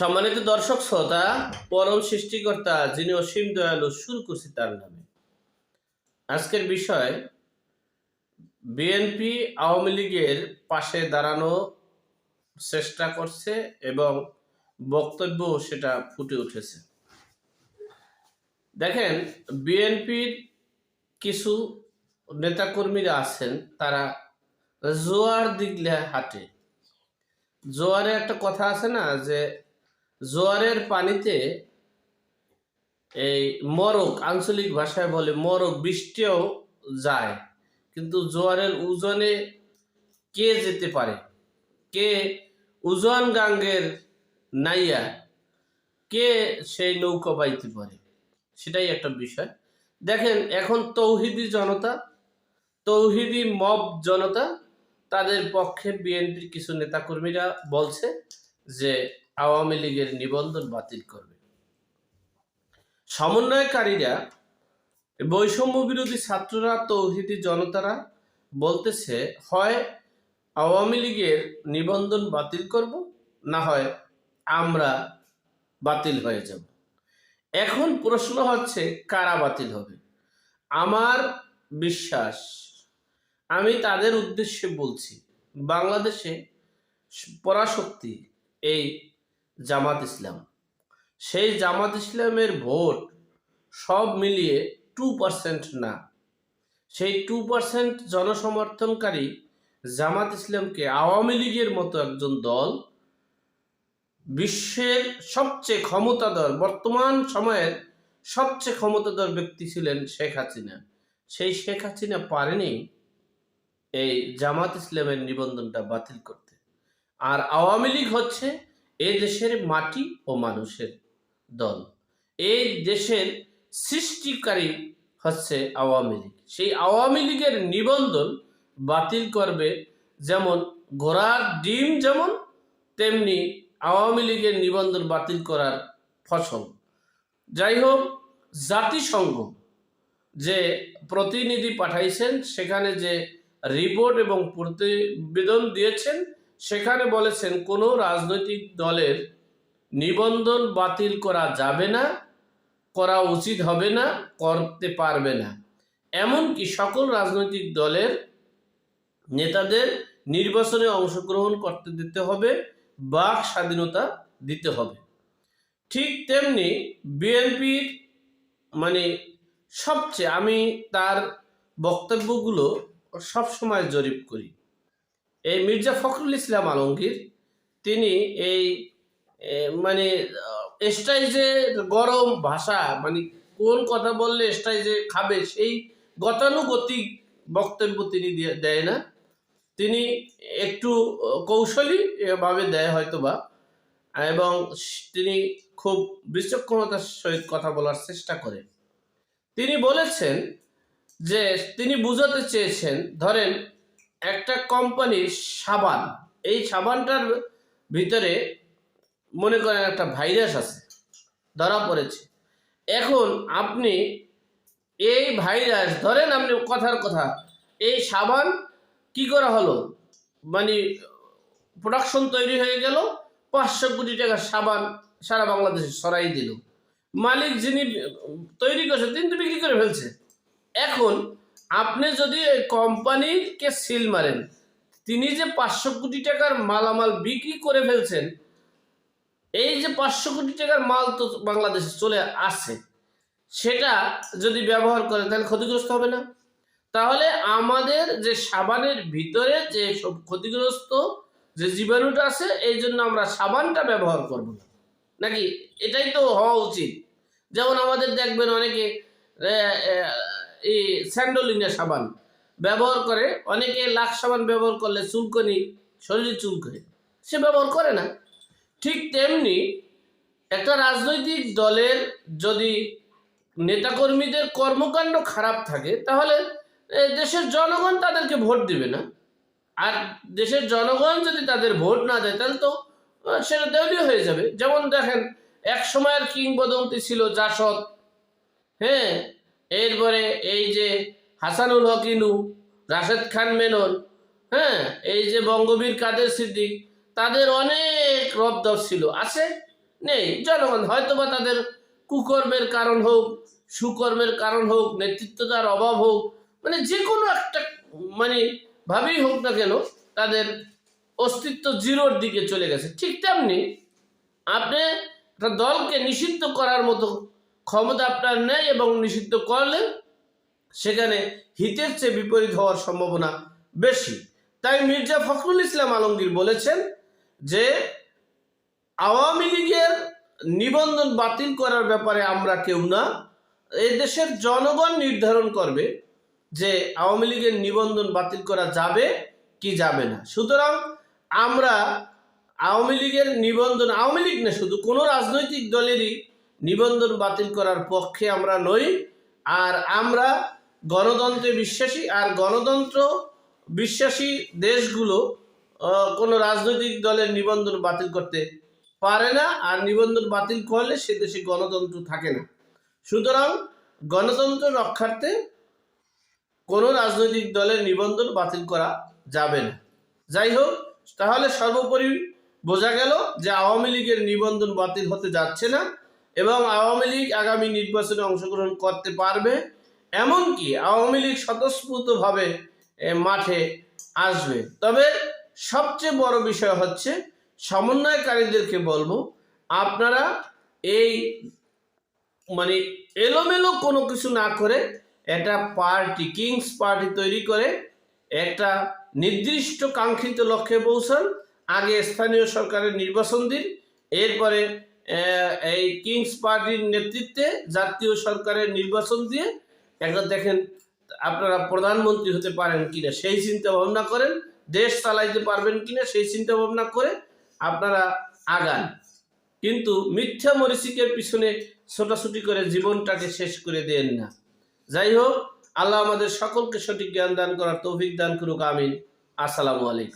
সম্মানিত দর্শক শ্রোতা, পরম সৃষ্টিকর্তা যিনি অসীম দয়ালু শুরু করছি তার নামে। আজকের বিষয়, বিএনপি আওয়ামী লীগের পাশে দাঁড়ানো চেষ্টা করছে এবং বক্তব্য সেটা ফুটে উঠেছে। দেখেন, বিএনপির কিছু নেতাকর্মীরা আছেন, তারা জোয়ার দিগলে হাঁটে। জোয়ারে একটা কথা আছে না, যে জোয়ারের পানিতে এই মরক, আঞ্চলিক ভাষায় বলে মরক বৃষ্টিও যায়। কিন্তু জোয়ারের ওজনে কে যেতে পারে? কে উজন গাঙ্গের নাইয়া? কে সেই নৌকা বাইতে পারে? সেটাই একটা বিষয়। দেখেন, এখন তৌহিদি জনতা, তৌহিদি মব জনতা, তাদের পক্ষে বিএনপির কিছু নেতাকর্মীরা বলছে যে আওয়ামী লীগের নিবন্ধন বাতিল করবে। সমন্বয়কারীরা বৈষম্য বিরোধী ছাত্ররা, তৌহিদি জনতারা বলতেছে, হয় আওয়ামী লীগের নিবন্ধন বাতিল করব, না হয় আমরা বাতিল হয়ে যাব। এখন প্রশ্ন হচ্ছে, কারা বাতিল হবে? আমার বিশ্বাস, আমি তাদের উদ্দেশ্যে বলছি, বাংলাদেশে পরাশক্তি এই জামাত ইসলাম। সেই জামাত ইসলামের ভোট সব মিলিয়ে টু পার্সেন্ট না। সেই টু পার্সেন্ট জনসমর্থনকারী জামাত ইসলামকে আওয়ামী লীগের মতো একজন দল বিশ্বের সবচেয়ে ক্ষমতাধর, বর্তমান সময়ের সবচেয়ে ক্ষমতাধর ব্যক্তি ছিলেন শেখ হাসিনা। সেই শেখ হাসিনা পারেনি এই জামাত ইসলামের নিবন্ধনটা বাতিল করতে। আর আওয়ামী লীগ হচ্ছে এই দেশের মাটি ও মানুষের দল। এই দেশের সৃষ্টিকারী হচ্ছে আওয়ামী লীগ। সেই আওয়ামী লীগের নিবন্ধন বাতিল করবে যেমন ঘোড়ার ডিম যেমন, তেমনি আওয়ামী লীগের নিবন্ধন বাতিল করার ফসল। যাই হোক, জাতিসংঘ যে প্রতিনিধি পাঠাইছেন, সেখানে যে রিপোর্ট এবং প্রতিবেদন দিয়েছেন সেখানে বলেছেন, কোনো রাজনৈতিক দলের নিবন্ধন বাতিল করা যাবে না, করা উচিত হবে না, করতে পারবে না। এমনকি সকল রাজনৈতিক দলের নেতাদের নির্বাচনে অংশগ্রহণ করতে দিতে হবে, বাক স্বাধীনতা দিতে হবে। ঠিক তেমনি বিএনপির মানে সবচেয়ে আমি তার বক্তব্যগুলো সব সময় জরিপ করি। এই মির্জা ফখরুল ইসলাম আলমগীর, তিনি এই মানে স্টাইজে গরম ভাষা মানে কোন কথা বললে স্টাইজে খাবে সেই গতানুগতিক বক্তব্য তিনি দিয়ে- না। তিনি একটু কৌশলী ভাবে দেয় হয়তো বা এবং তিনি খুব বিচক্ষণতার সহিত কথা বলার চেষ্টা করেন। তিনি বলেছেন যে, তিনি বুঝাতে চেয়েছেন, ধরেন একটা কোম্পানির সাবান। এই সাবানটার ভিতরে মনে করেন একটা ভাইরাস আছে, ধরা পড়েছে। এখন আপনি এই ভাইরাস, ধরেন আপনি কথার কথা, এই সাবান কি করা হলো? মানে প্রোডাকশন তৈরি হয়ে গেল, পাঁচশো কোটি টাকার সাবান সারা বাংলাদেশে সরাই দিল। মালিক যিনি তৈরি করছে, তিনি তো বিক্রি করে ফেলছে। এখন আপনি যদি কোম্পানিকে সিল মারেন, তিনি যে পাঁচশো কোটি টাকার মালামাল বিক্রি করে ফেলছেন, এই যে পাঁচশো কোটি টাকার মাল তো বাংলাদেশে চলে আসছে সেটা যদি ব্যবহার করে তাহলে ক্ষতিগ্রস্ত হবে না? তাহলে আমাদের যে সাবানের ভিতরে যে সব ক্ষতিগ্রস্ত যে জীবাণুটা আছে, এই জন্য আমরা সাবানটা ব্যবহার করব না। নাকি? এটাই তো হওয়া উচিত। যেমন আমাদের দেখবেন অনেকে এই স্যান্ডোলিনা সাবান ব্যবহার করে। অনেকে লাখ সাবান ব্যবহার করলে চুলকনি, শরীরে চুলকনি, সে ব্যবহার করে না। ঠিক তেমনি একটা রাজনৈতিক দলের যদি নেতাকর্মীদের কর্মকাণ্ড খারাপ থাকে, তাহলে দেশের জনগণ তাদেরকে ভোট দিবে না। আর দেশের জনগণ যদি তাদের ভোট না দেয়, তাহলে তো সেটা দেউলিয়া হয়ে যাবে। যেমন দেখেন, এক সময়ের কিংবদন্তি ছিল জাসদ। হ্যাঁ এরপরে এই যে হাসানুল হক ইনু রাশেদ খান মেনন হ্যাঁ এই যে বঙ্গবীর কাদের সিদ্দিক, তাদের অনেক রবদর ছিল, আছে? নেই, জনগণ হয়তোবা তাদের কুকর্মের কারণ হোক, সুকর্মের কারণ হোক, নেতৃত্বতার অভাব হোক মানে যে কোনো একটা মানে ভাবেই হোক না কেন, তাদের অস্তিত্ব জিরোর দিকে চলে গেছে। ঠিক তেমনি আপনি একটা দলকে নিষিদ্ধ করার মতো ক্ষমতা আপনার নেই এবং নিষিদ্ধ করলে সেখানে হিতের চেয়ে বিপরীত হওয়ার সম্ভাবনা বেশি। তাই মির্জা ফখরুল ইসলাম আলমগীর বলেছেন যে, আওয়ামী লীগের নিবন্ধন বাতিল করার ব্যাপারে আমরা কেউ না। এই দেশের জনগণ নির্ধারণ করবে যে আওয়ামী লীগের নিবন্ধন বাতিল করা যাবে কি যাবে না। সুতরাং আমরা আওয়ামী লীগের নিবন্ধন, আওয়ামী লীগ না শুধু, কোনো রাজনৈতিক দলেরই নিবন্ধন বাতিল করার পক্ষে আমরা নই, আর আমরা গণতন্ত্রে বিশ্বাসী, আর গণতন্ত্র বিশ্বাসী দেশগুলো কোনো রাজনৈতিক দলের নিবন্ধন বাতিল করতে পারে না, আর নিবন্ধন বাতিল করলে সে দেশে গণতন্ত্র থাকে না। সুতরাং গণতন্ত্র রক্ষার্থে কোনো রাজনৈতিক দলের নিবন্ধন বাতিল করা যাবে না। যাই হোক, তাহলে সর্বোপরি বোঝা গেল যে আওয়ামী লীগের নিবন্ধন বাতিল হতে যাচ্ছে না। এবং আওয়ামী লীগ আগামী নির্বাচনে অংশগ্রহণ করতে পারবে, এমনকি আওয়ামী লীগ স্বতঃস্ফূর্তভাবে মাঠে আসবে। তবে সবচেয়ে বড় বিষয় হচ্ছে, সমন্বয়কারীদেরকে বলব, আপনারা এই মানে এলোমেলো কোনো কিছু না করে একটা পার্টি, কিংস পার্টি তৈরি করে একটা নির্দিষ্ট কাঙ্ক্ষিত লক্ষ্যে পৌঁছান, আগে স্থানীয় সরকারের নির্বাচন দিন, এরপরে এই কিংস পার্টির নেতৃত্বে জাতীয় সরকারের নির্বাচন দিয়ে একটা দেখেন আপনারা প্রধানমন্ত্রী হতে পারেন কিনা, সেই চিন্তা ভাবনা করেন, দেশ চালাইতে পারবেন কিনা, সেই চিন্তা ভাবনা করে আপনারা আগান। কিন্তু মিথ্যা মরিচিকের পিছনে ছোটাছুটি করে জীবনটাকে শেষ করে দেন না। যাই হোক, আল্লাহ আমাদের সকলকে সঠিক জ্ঞান দান করার তৌফিক দান করুক, আমিন। আসসালামু আলাইকুম।